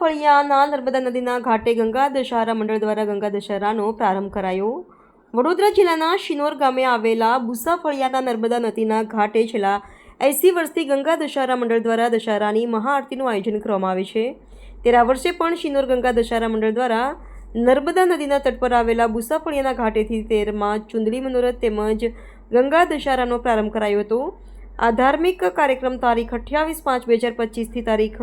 ફળિયાના નર્મદા નદીના ઘાટે ગંગા દશહરા મંડળ દ્વારા ગંગા દશહરાનો પ્રારંભ કરાયો. વડોદરા જિલ્લાના શિનોર ગામે આવેલા ભૂસા ફળિયાના નર્મદા નદીના ઘાટે છેલ્લા એંસી વર્ષથી ગંગા દશહરા મંડળ દ્વારા દશહરાની મહાઆરતીનું આયોજન કરવામાં આવે છે. ત્યારે આ વર્ષે પણ શિનોર ગંગા દશહરા મંડળ દ્વારા નર્મદા નદીના તટ પર આવેલા બુસા ફળિયાના ઘાટેથી તેરમાં ચુંદડી મનોરથ તેમજ ગંગા દશહરાનો પ્રારંભ કરાયો હતો. આ ધાર્મિક કાર્યક્રમ તારીખ અઠ્યાવીસ પાંચ બે હજાર પચીસથી તારીખ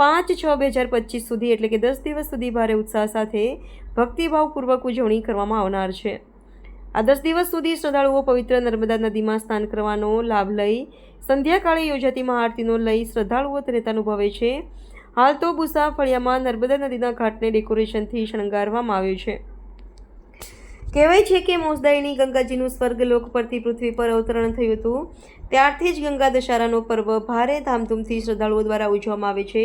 પાંચ છ બે હજાર પચીસ સુધી એટલે કે દસ દિવસ સુધી ભારે ઉત્સાહ સાથે ભક્તિભાવપૂર્વક ઉજવણી કરવામાં આવનાર છે. આ દસ દિવસ સુધી શ્રદ્ધાળુઓ પવિત્ર નર્મદા નદીમાં સ્નાન કરવાનો લાભ લઈ સંધ્યાકાળે યોજાતી મહાઆરતીનો લઈ શ્રદ્ધાળુઓ તરેતા અનુભવે છે. હાલ તો ભૂસા ફળિયામાં નર્મદા નદીના ઘાટને ડેકોરેશનથી શણગારવામાં આવ્યું છે. કહેવાય છે કે મોસદાયની ગંગાજીનું સ્વર્ગલોક પરથી પૃથ્વી પર અવતરણ થયું હતું. ત્યારથી જ ગંગા દશહરાનો પર્વ ભારે ધામધૂમથી શ્રદ્ધાળુઓ દ્વારા ઉજવવામાં આવે છે.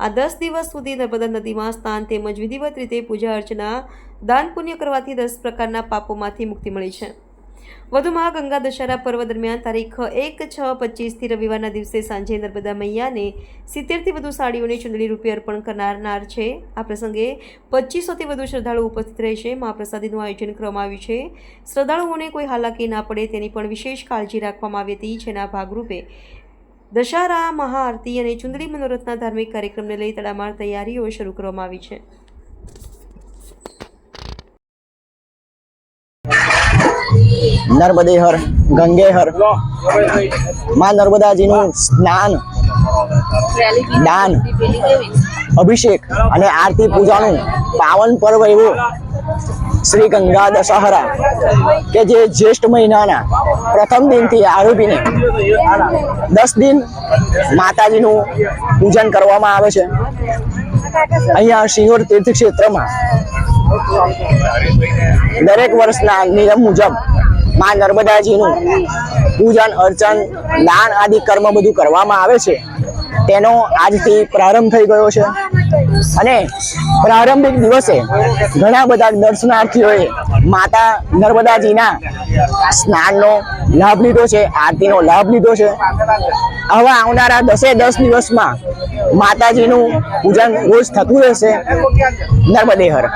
આ દસ દિવસ સુધી નર્મદા નદીમાં સ્નાન તેમજ વિધિવત રીતે પૂજા અર્ચના, દાન પુણ્ય કરવાથી દસ પ્રકારના પાપોમાંથી મુક્તિ મળી છે. વધુમાં ગંગા દશેરા પર્વ દરમિયાન તારીખ એક છ પચીસથી રવિવારના દિવસે સાંજે નર્મદા મૈયાને સિત્તેરથી વધુ સાડીઓને ચુંદડી રૂપે અર્પણ કરનારનાર છે. આ પ્રસંગે પચીસોથી વધુ શ્રદ્ધાળુઓ ઉપસ્થિત રહેશે. મહાપ્રસાદીનું આયોજન કરવામાં આવ્યું છે. શ્રદ્ધાળુઓને કોઈ હાલાકી ના પડે તેની પણ વિશેષ કાળજી રાખવામાં આવી હતી. જેના ભાગરૂપે દશહરા, મહાઆરતી અને ચુંદડી મનોરથના ધાર્મિક કાર્યક્રમને લઈ તડામાર તૈયારીઓ શરૂ કરવામાં આવી છે. નર્મદે હર ગંગે હરમાં નર્મદાજીનું સ્નાન દાન અભિષેક અને આરતી પૂજાનું પાવન પર્વ એવું શ્રી ગંગા દશહરા કે જે જ્યેષ્ઠ મહિનાના પ્રથમ દિનથી આરોપીને દસ દિન માતાજીનું પૂજન કરવામાં આવે છે. અહીંયા સિંહોર તીર્થ ક્ષેત્રમાં દરેક વર્ષના નિયમ મુજબ માં નર્મદાજીનું પૂજન, અર્ચન, દાન આદિ કર્મ બધું કરવામાં આવે છે. તેનો આજથી પ્રારંભ થઈ ગયો છે. અને પ્રારંભિક દિવસે ઘણા બધા દર્શનાર્થીઓએ માતા નર્મદાજીના સ્નાનનો લાભ લીધો છે, આરતીનો લાભ લીધો છે. આવા આવનારા દસે દસ દિવસમાં માતાજીનું પૂજન રોજ થતું રહેશે. નર્મદે હર